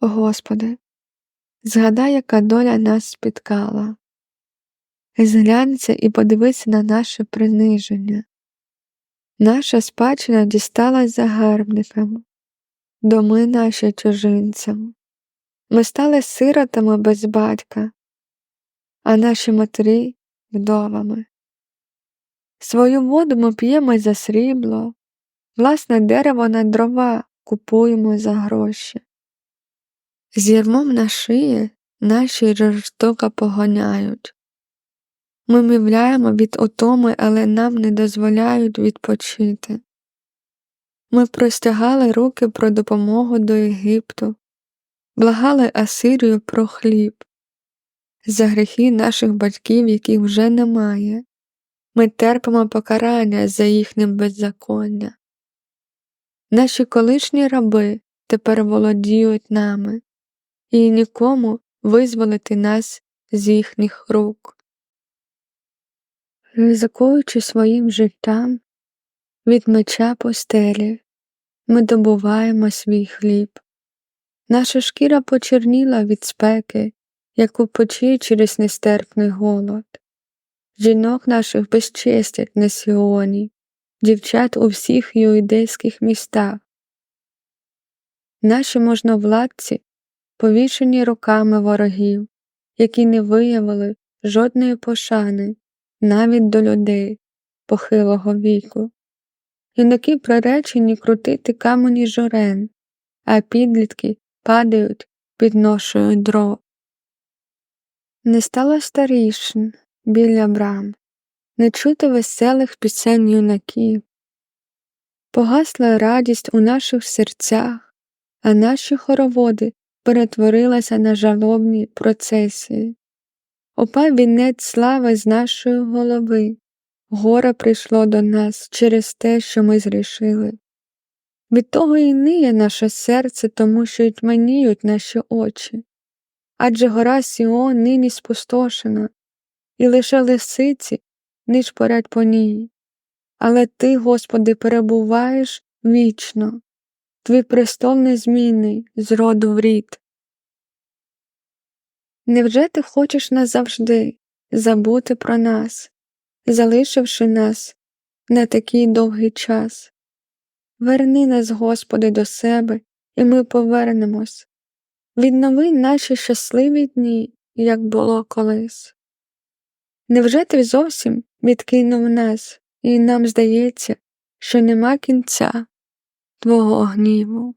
Господи, згадай, яка доля нас спіткала. Зглянься і подивися на наше приниження. Наша спадщина дісталась загарбникам, доми наші чужинцям. Ми стали сиротами без батька, а наші матері вдовами. Свою воду ми п'ємо за срібло, власне дерево на дрова купуємо за гроші. З ярмом на шиї наші жорстоко погоняють. Ми мівляємо від утоми, але нам не дозволяють відпочити. Ми простягали руки про допомогу до Єгипту, благали Асирію про хліб, за гріхи наших батьків, яких вже немає. Ми терпимо покарання за їхнім беззаконня. Наші колишні раби тепер володіють нами, і нікому визволити нас з їхніх рук. Ризикуючи своїм життям від меча постелі, ми добуваємо свій хліб. Наша шкіра почерніла від спеки, як у печі через нестерпний голод. Жінок наших безчестять на Сіоні, дівчат у всіх юдейських містах. Наші можновладці повішені руками ворогів, які не виявили жодної пошани навіть до людей похилого віку. Юнаки приречені крутити камені жорен, а підлітки падають під ношою дров. Не стало старішин біля брам, не чути веселих пісень юнаків. Погасла радість у наших серцях, а наші хороводи перетворилися на жалобні процесії. Опав вінець слави з нашої голови, горе прийшло до нас через те, що ми зрішили. Від того і ниє наше серце, тому що й тьманіють наші очі. Адже гора Сіон нині спустошена, і лише лисиці ніж поряд по ній. Але ти, Господи, перебуваєш вічно, твій престол незмінний з роду в рід. Невже ти хочеш назавжди забути про нас, залишивши нас на такий довгий час? Верни нас, Господи, до себе, і ми повернемось. Віднови наші щасливі дні, як було колись. Невже ти зовсім відкинув нас, і нам здається, що нема кінця твого гніву?